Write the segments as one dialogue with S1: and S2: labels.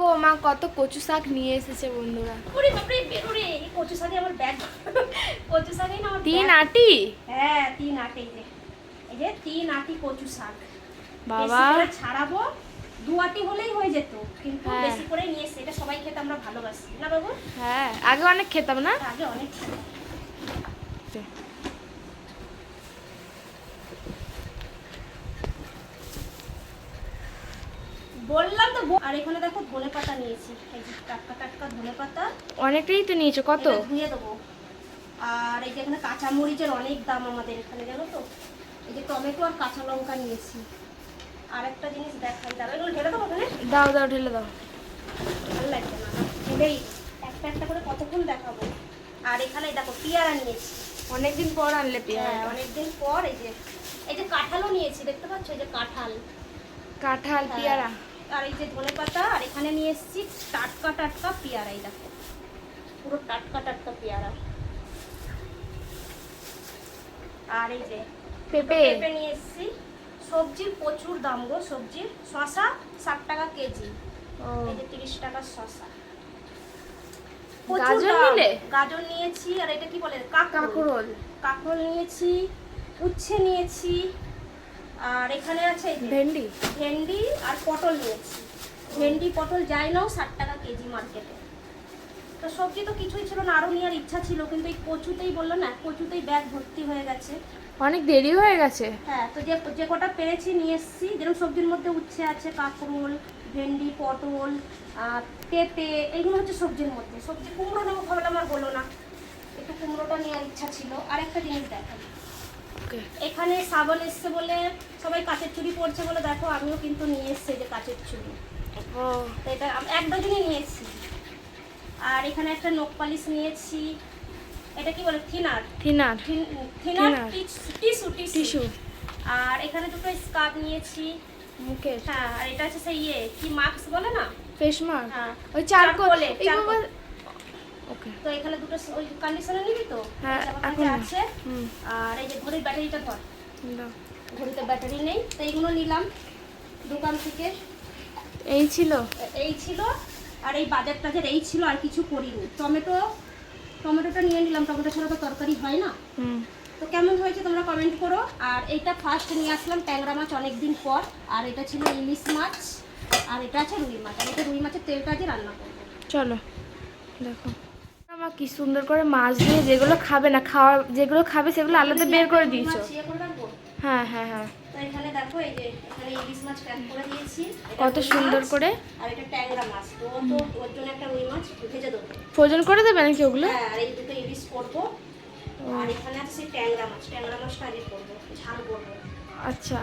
S1: দেখো মা কত কচু শাক নিয়ে এসেছে বন্ধুরা।
S2: ওরে বাপরে বেরো রে এই কচু শাকে আমার ব্যাগ কচু শাকে না আমার
S1: তিন আটি?
S2: হ্যাঁ তিন আটি এই যে। তিন আটি কচু শাক।
S1: বাবা।
S2: ছাড়াবো দু আটি হলেই হয়ে যেত কিন্তু
S1: হ্যাঁ।
S2: বেশি করে নিয়ে এসে এটা সবাই খেতে আমরা ভালোবাসি না বাবু?
S1: হ্যাঁ আগে অনেক খেতাম না?
S2: আগে অনেক ছিল। বললাম তো আর এখানে দেখো ধনে পাতা নিয়েছি। এই যে টাটকা টাটকা ধনে পাতা।
S1: অনেকটাই তো নিয়েছো কত?
S2: ধুয়ে দেবো। আর এই যে এখানে কাঁচা মরিচের অনেক দাম আমাদের এখানে জানো তো? এই যে টমেটো আর কাঁচা লঙ্কা নিয়েছি। আর একটা জিনিস দেখাই দাঁড়া এগুলো ঢেলে দেবো ওখানে?
S1: দাও দাও ঢেলে দাও।
S2: ভালো লাগছে না ঢেলেই একটা একটা করে কতক্ষণ দেখাবো? আর এখানে দেখো পেয়ারা নিয়েছি।
S1: অনেকদিন পর আনলে
S2: হ্যাঁ
S1: পেয়ারা
S2: অনেকদিন পর এই যে এই যে কাঁঠালও নিয়েছি দেখতে পাচ্ছ? এই যে কাঁঠাল।
S1: কাঁঠাল
S2: হ্যাঁ।
S1: পেয়ারা।
S2: আর এই যে ধনে পাতা আর এখানে নিয়ে এসেছি টাটকা টাটকা পেয়ারা এই দেখো। পুরো টাটকা টাটকা পেয়ারা। আর এই যে
S1: পেঁপে।
S2: পেঁপে নিয়ে এসেছি। সবজির প্রচুর দাম গো সবজির। শশা ষাট টাকা কেজি। এই যে তিরিশ টাকার শশা
S1: গাজর নিলে?
S2: গাজর নিয়েছি আর এটা কি বলে? কাঁকরোল।
S1: কাঁকরোল
S2: নিয়েছি উচ্ছে নিয়েছি আর এখানে আছে
S1: ভেন্ডি।
S2: ভেন্ডি আর পটল নিয়েছি। ভেন্ডি পটল যাই নাও ষাট টাকা কেজি মার্কেটে তো সবজি তো কিছুই ছিল না আরও নেওয়ার ইচ্ছা ছিল কিন্তু এই কচুতেই বলল না কচুতেই ব্যাগ ভর্তি হয়ে গেছে।
S1: অনেক দেরি হয়ে গেছে।
S2: হ্যাঁ তো যে যে কটা পেরেছি নিয়ে এসেছি যেরকম সবজির মধ্যে উচ্ছে আছে কাঁকরোল ভেন্ডি পটল আর পেঁপে এইগুলো হচ্ছে সবজির মধ্যে। সবজি কুমড়ো নেব ভাবলাম আর বলো না। একটু কুমড়োটা নেওয়ার ইচ্ছা ছিল। আর একটা জিনিস
S1: ওকে
S2: এখানে সাবন এসছে বলে সবাই কাচের চুড়ি পরছে বলে দেখো আমিও কিন্তু নিয়ে এসেছি যে কাচের চুড়ি। তো এটা এক ডজনই নিয়েছি আর এখানে একটা নোক পালিশ নিয়েছি। এটা কি বলে? Thinner.
S1: Thinner.
S2: Thinner tissue tissue.
S1: Tissue.
S2: আর এখানে দুটো স্কার্ফ নিয়েছি।
S1: মুখে
S2: হ্যাঁ আর এটা হচ্ছে সেই ইয়ে কি মাস্ক বলে না?
S1: Face mask.
S2: হ্যাঁ।
S1: ওই চারকোল
S2: চারকোলে,
S1: এই বাবা
S2: চারকোল।
S1: ওকে
S2: তো এখানে দুটো ওই কন্ডিশনার নিবি তো?
S1: হ্যাঁ, এখন
S2: আছে। আর এই যে ঘড়ির ব্যাটারিটা ধর। ঘড়িতে ব্যাটারি নেই। তো এইগুলো নিলাম দোকান থেকে।
S1: এই ছিল?
S2: এই ছিল। আর এই বাজার টাজার এই ছিল আর কিছু করিনি। টমেটো টমেটোটা নিয়ে নিলাম। টমেটো ছাড়া তো তরকারি হয় না।
S1: হুম।
S2: তো কেমন হয়েছে তোমরা কমেন্ট করো। আর এইটা ফার্স্ট নিয়ে আসলাম ট্যাংরা মাছ অনেক দিন পর। আর এটা ছিল ইলিশ মাছ। আর এটা আছে রুই মাছ। আর এটা রুই মাছের তেলটা আছে রান্না করব।
S1: চলো দেখো। কি সুন্দর করে মাছ দিয়ে যেগুলো খাবে না খাওয়া যেগুলো খাবে সেগুলো আলাদা বের করে দিয়েছ।
S2: ইয়ে
S1: হ্যাঁ হ্যাঁ হ্যাঁ।
S2: তো এখানে দেখো এই যে এখানে ইলিশ মাছ প্যাক করে দিয়েছি।
S1: কত সুন্দর করে।
S2: আর এটা ট্যাংরা মাছ। তো ও ওর জন্য একটা রুই মাছ ভেজে দেবো।
S1: ফ্রোজন করে দেবে নাকি ওগুলো?
S2: হ্যাঁ আর এই দুটো ইলিশ করব। আর এখানে আছে সেই ট্যাংরা মাছ। ট্যাংরা মাছটা আগে করব ঝাল করব।
S1: আচ্ছা।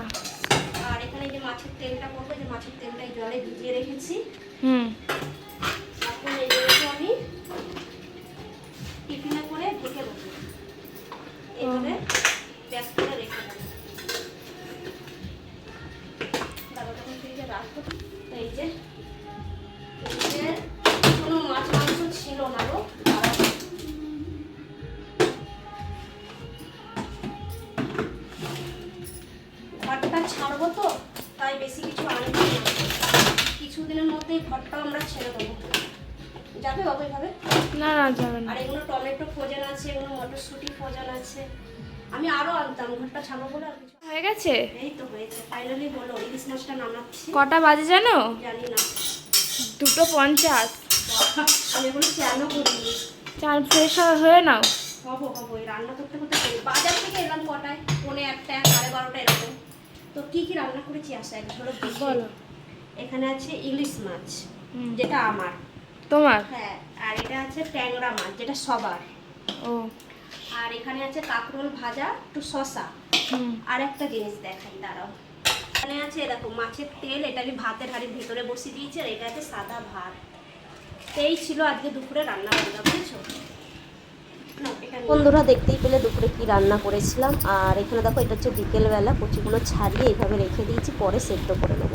S2: আর এখানে যে মাছের তেলটা করব যে মাছের তেলটা জলে ভিজিয়ে রেখেছি।
S1: হুম।
S2: রেখে দেবো ফ্রিজে রাখব। এই যে ফ্রিজে কোনো মাছ মাংস ছিল না গো ঘরটা ছাড়বো তো তাই বেশি কিছু আনব না। কিছুদিনের মধ্যেই ঘরটা আমরা ছেড়ে দেবো। যাবে বাবু এইভাবে
S1: না না যাবে না।
S2: আর এগুলো টমেটো ফ্রোজেন আছে এগুলো মটরশুঁটি ফ্রোজেন আছে। আমি আরও আনতাম ঘরটা ছাড়বো বলে আর কিছু
S1: হয়ে গেছে?
S2: এই তো হয়েছে ফাইনালি হলো ইলিশ মাছটা নামাচ্ছি।
S1: কটা বাজে জানো?
S2: জানি না।
S1: দুটো পঞ্চাশ।
S2: আমি এগুলো কেন করিনি
S1: চার ফ্রেশ হয়ে নাও।
S2: হব হব এই রান্না করতে করতে বাজার থেকে এলাম কটায়? পৌনে একটা সাড়ে বারোটা এরকম। তো কি কি রান্না করেছি? আসা এক ঝলক
S1: বলো।
S2: এখানে আছে ইলিশ মাছ যেটা আমার।
S1: তোমার?
S2: হ্যাঁ আর এটা আছে ট্যাংরা মাছ যেটা সবার।
S1: ও।
S2: আর এখানে আছে কাঁকরোল ভাজা একটু শশা আর একটা জিনিস দেখাই দাঁড়াও। এখানে আছে দেখো মাছের তেল এটা আমি ভাতের হাড়ির ভিতরে বসিয়ে দিয়েছি আর এটা আছে সাদা ভাত। এই ছিল আজকে দুপুরে রান্না বান্না বুঝেছ? বন্ধুরা দেখতেই পেলে দুপুরে কি রান্না করেছিলাম। আর এখানে দেখো এটা হচ্ছে বিকেলবেলা কচিগুলো ছাড়িয়ে এইভাবে রেখে দিয়েছি পরে সেদ্ধ করে নেব।